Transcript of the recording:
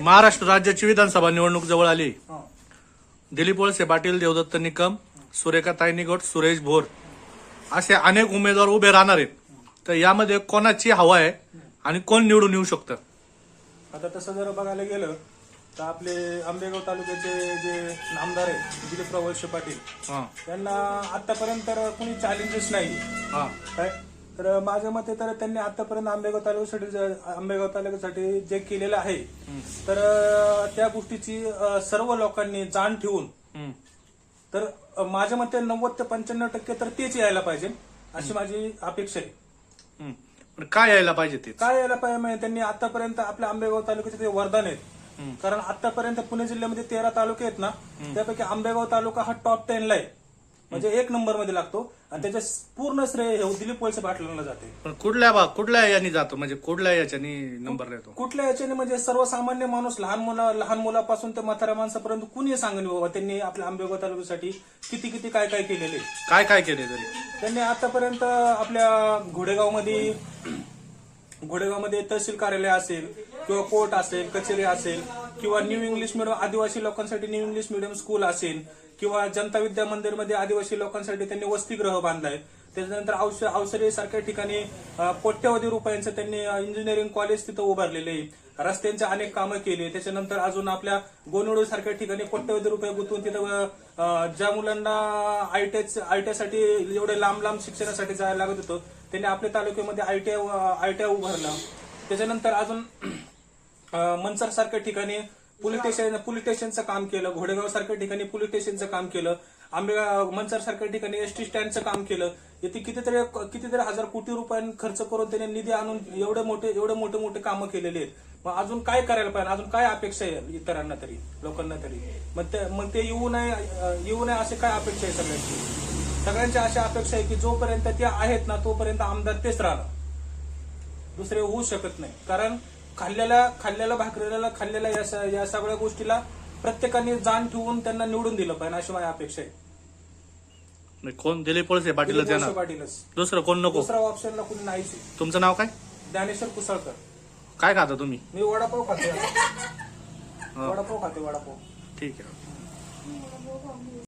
महाराष्ट्र राज्याची विधानसभा निवडणूक जवळ आली. हा. दिलीप वळसे पाटील देवदत्त निकम सुरेखा तायनिगड सुरेश भोर असे अनेक उमेदवार उभे राहणार आहेत. तर यामध्ये कोणाची हवा आहे आणि कोण निवडून येऊ शकतं? आता तसं जर बघायला गेलं तर आपले आंबेगाव तालुक्याचे जे आमदार आहेत दिलीपराव वळसे पाटील हा. त्यांना आतापर्यंत कोणी चॅलेंजेस नाही हा. काय? तर माझ्या मते तर त्यांनी आतापर्यंत आंबेगाव तालुक्यासाठी जे- आंबेगाव तालुक्यासाठी जे केलेलं आहे तर अं, त्या गोष्टीची अं, सर्व लोकांनी जाण ठेवून हम्म. तर अं, माझ्या मते नव्वद ते पंच्याण्णव टक्के तर तेच यायला पाहिजे अशी माझी अपेक्षा आहे. हम्म. पण काय यायला पाहिजे ते काय यायला पाहिजे म्हणजे त्यांनी आतापर्यंत आपल्या आंबेगाव तालुक्याचे ते वरदान आहेत कारण आतापर्यंत पुणे जिल्ह्यामध्ये तेरा तालुके आहेत ना त्यापैकी आंबेगाव तालुका हा टॉप टेन ला आहे. म्हणजे एक नंबरमध्ये लागतो. आणि त्याचे पूर्ण श्रेय हे दिलीप वळसे पाटलांना जाते. पण कुठल्या भाग कुठल्या यानी जातो? म्हणजे कुठल्या याच्यानी नंबर येतो कुठल्या याच्याने म्हणजे सर्वसामान्य माणूस लहान मुला लहान मुलापासून ते म्हाताऱ्या माणसापर्यंत कुणी सांगेल बाबा त्यांनी आपल्या आंबेगाव तालुक्यासाठी किती किती काय काय केलेले. काय काय केले तरी? त्यांनी आतापर्यंत आपल्या घोडेगावमध्ये घोडेगावमध्ये तहसील कार्यालय असेल किंवा कोर्ट असेल कचेरी असेल किंवा न्यू इंग्लिश मिडियम आदिवासी लोकांसाठी न्यू इंग्लिश मिडियम स्कूल असेल किंवा जनता विद्या मंदिरमध्ये आदिवासी लोकांसाठी त्यांनी वसतिगृह बांधलाय. त्याच्यानंतर औष अवसरी सारख्या ठिकाणी कोट्यवधी रुपयांचं त्यांनी इंजिनिअरिंग कॉलेज तिथं उभारलेले आहे. रस्त्यांचे अनेक कामं केली त्याच्यानंतर अजून आपल्या गोनोडो सारख्या ठिकाणी कोट्यवधी रुपये गुंतवून तिथं ज्या मुलांना आयटीआय आयटीआयसाठी एवढे लांब लांब शिक्षणासाठी जायला लागत होतं त्यांनी आपल्या तालुक्यामध्ये आयटीआय आयटीआय उभारला. त्याच्यानंतर अजून मनसर सारख्या ठिकाणी पोलीस स्टेशन पोलीस स्टेशनचं काम केलं घोडेगाव सारख्या ठिकाणी पोलीस स्टेशनचं काम केलं आंबेगाव मनसर सारख्या ठिकाणी एसटी स्टँडचं काम केलं. इथे कितीतरी कितीतरी हजार कोटी रुपये खर्च करून त्याने निधी आणून एवढे मोठे एवढे मोठे मोठे कामं केलेले आहेत. मग अजून काय करायला पाहिजे? अजून काय अपेक्षा आहे इतरांना तरी लोकांना तरी? मग ते मग ते येऊ नये येऊ नये असे काय अपेक्षा आहे सगळ्यांची? सगळ्यांची अशी अपेक्षा आहे की जोपर्यंत ते आहेत ना तोपर्यंत आमदार तेच राहणार. दुसरे होऊ शकत नाही. कारण खाल्लेल्या खाल्लेल्या भाकरीला खाल्लेल्या या स- या सगळ्या गोष्टीला प्रत्येकाने जाण ठेवून त्यांना निवडून दिलं पाहिजे अशी माझी अपेक्षा आहे. म्हणजे कोण? दिलीप वळसे पाटीलच दिलीप वळसे येणार. पाटीलच. दुसरं कोण नको? दुसरा ऑप्शनला कुणी नाहीच आहे. तुमचं नाव काय? ज्ञानेश्वर कुसळकर काय खाता तुम्ही? मी वडापाव खाते. वडापाव खाते वडापाव. ठीक आहे.